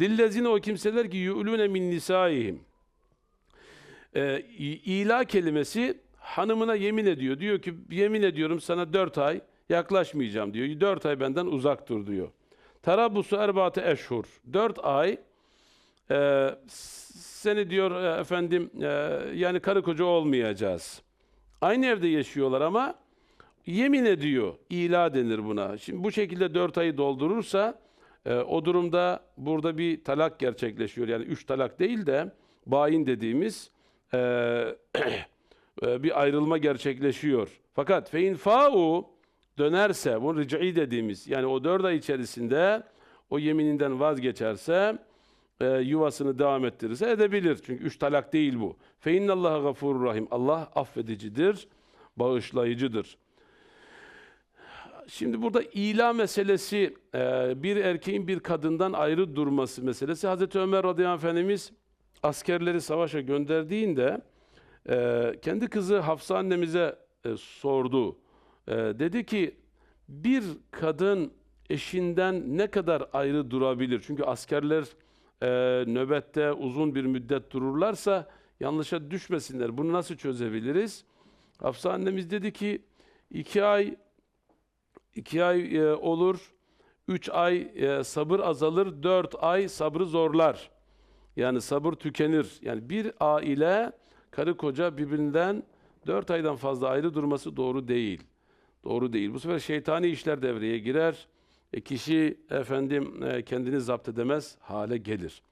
Lillezine o kimseler ki yu'lune min nisaihim. Ee, ila kelimesi hanımına yemin ediyor. Diyor ki yemin ediyorum sana dört ay yaklaşmayacağım diyor. Dört ay benden uzak dur diyor. Tarabbusu erbaate eşhur. Dört ay e, seni diyor e, efendim e, yani karı koca olmayacağız. Aynı evde yaşıyorlar ama yemin ediyor. İla denir buna. Şimdi bu şekilde dört ayı doldurursa e, o durumda burada bir talak gerçekleşiyor. Yani üç talak değil de bayin dediğimiz e, e, bir ayrılma gerçekleşiyor. Fakat fein fa'u dönerse, bu ric'i dediğimiz yani o dört ay içerisinde o yemininden vazgeçerse e, yuvasını devam ettirirse edebilir. Çünkü üç talak değil bu. Fe innallaha gafurur rahim. Allah affedicidir, bağışlayıcıdır. Şimdi burada ila meselesi, e, bir erkeğin bir kadından ayrı durması meselesi. Hazreti Ömer radıyallahu anh Efendimiz askerleri savaşa gönderdiğinde e, kendi kızı Hafsa annemize e, sordu. Dedi ki bir kadın eşinden ne kadar ayrı durabilir? Çünkü askerler nöbette uzun bir müddet dururlarsa yanlışa düşmesinler. Bunu nasıl çözebiliriz? Hafsa annemiz dedi ki iki ay iki ay e, olur, üç ay e, sabır azalır, dört ay sabrı zorlar. Yani sabır tükenir. Yani bir aile karı koca birbirinden dört aydan fazla ayrı durması doğru değil. Doğru değil. Bu sefer şeytani işler devreye girer. E, kişi efendim e, kendini zapt edemez hale gelir.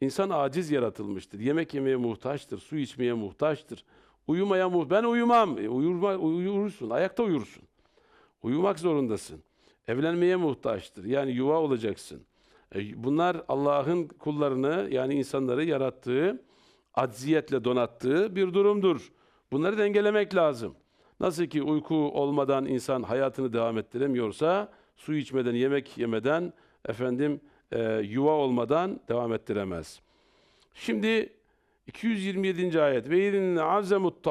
İnsan aciz yaratılmıştır. Yemek yemeye muhtaçtır, su içmeye muhtaçtır. Uyumaya muhtaç. Ben uyumam. E, uyurma, uyursun, ayakta uyursun. Uyumak zorundasın. Evlenmeye muhtaçtır. Yani yuva olacaksın. E, Bunlar Allah'ın kullarını yani insanları yarattığı, acziyetle donattığı bir durumdur. Bunları dengelemek lazım. Nasıl ki uyku olmadan insan hayatını devam ettiremiyorsa, su içmeden, yemek yemeden, efendim e, yuva olmadan devam ettiremez. Şimdi 227. ayet ve in azemut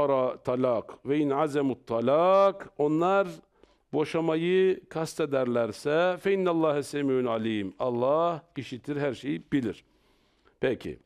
talak ve in azemut talak onlar boşamayı kastederlerse fe innallâhe semî'un alim. Allah işitir, her şeyi bilir. Peki.